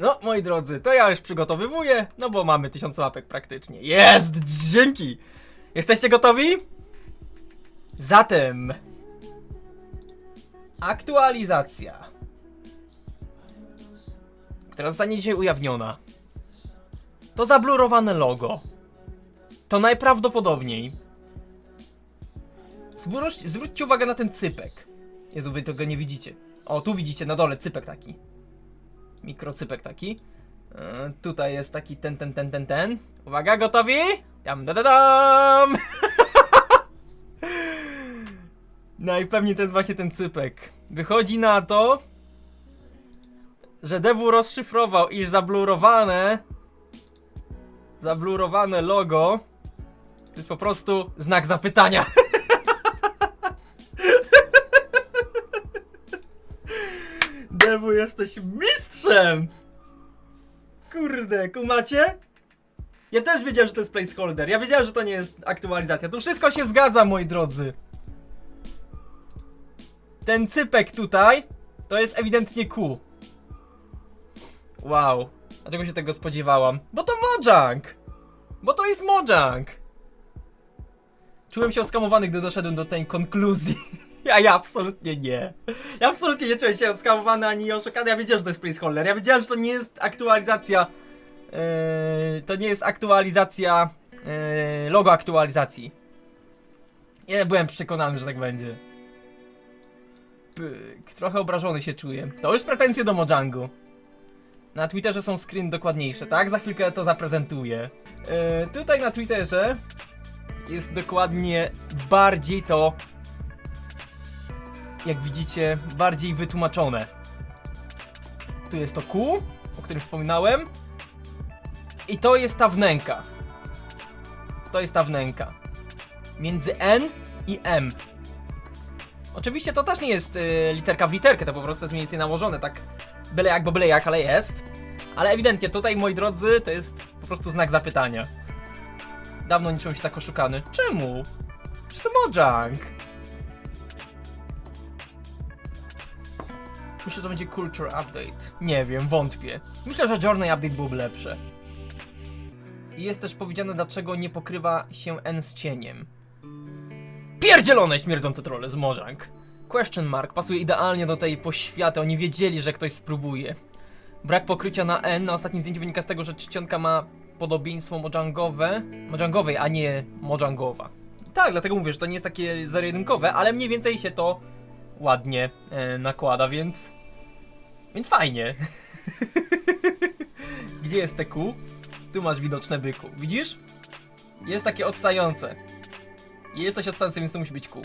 No, moi drodzy, to ja już przygotowywuję, no bo mamy tysiąc łapek praktycznie. Jest! Dzięki! Jesteście gotowi? Zatem... Aktualizacja. Która zostanie dzisiaj ujawniona. To zablurowane logo. To najprawdopodobniej. Zwróć, zwróćcie uwagę na ten cypek. Jezu, wy tego nie widzicie. O, tu widzicie na dole cypek taki. Mikrocypek taki. E, tutaj jest taki ten, ten, ten, ten, ten. Uwaga, gotowi? Dam, da, da, dam! Najpewniej to jest właśnie ten cypek. Wychodzi na to, że Dewu rozszyfrował, iż zablurowane zablurowane logo to jest po prostu znak zapytania. jesteś mistrzem! Kurde, kumacie? Ja też wiedziałem, że to jest placeholder. Ja wiedziałem, że to nie jest aktualizacja. Tu wszystko się zgadza, moi drodzy. Ten cypek tutaj to jest ewidentnie Q. Wow. Dlaczego się tego spodziewałam? Bo to Mojang! Bo to jest Mojang! Czułem się oskamowany, gdy doszedłem do tej konkluzji. Ja, ja absolutnie nie. Ja absolutnie nie czułem się oskamowany ani oszukany. Ja wiedziałem, że to jest placeholder. Ja wiedziałem, że to nie jest aktualizacja. Yy, to nie jest aktualizacja. Yy, logo aktualizacji. Ja byłem przekonany, że tak będzie. Pyk. Trochę obrażony się czuję. To już pretensje do Mojangu. Na Twitterze są screen dokładniejsze, tak? Za chwilkę to zaprezentuję. Yy, tutaj na Twitterze jest dokładnie bardziej to, jak widzicie, bardziej wytłumaczone. Tu jest to Q, o którym wspominałem. I to jest ta wnęka. To jest ta wnęka. Między N i M. Oczywiście to też nie jest y, literka w literkę, to po prostu jest mniej więcej nałożone, tak byle jak, bo byle jak, ale jest. Ale ewidentnie tutaj, moi drodzy, to jest po prostu znak zapytania. Dawno nie czułem się tak oszukany. Czemu? Przecież to Mojang. Myślę, że to będzie Culture Update. Nie wiem, wątpię. Myślę, że Journey Update byłoby lepsze. I jest też powiedziane, dlaczego nie pokrywa się N z cieniem. Pierdzielone śmierdzące trolle z Mojang. Question mark pasuje idealnie do tej poświaty, oni wiedzieli, że ktoś spróbuje. Brak pokrycia na N na ostatnim zdjęciu wynika z tego, że czcionka ma podobieństwo mojangowe, mojangowej, a nie mojangowa. Tak, dlatego mówię, że to nie jest takie zero-jedynkowe, ale mniej więcej się to ładnie e, nakłada, więc... Więc fajnie. Gdzie jest te Q? Tu masz widoczne byku. Widzisz? Jest takie odstające. Jest coś odstające, więc to musi być Q.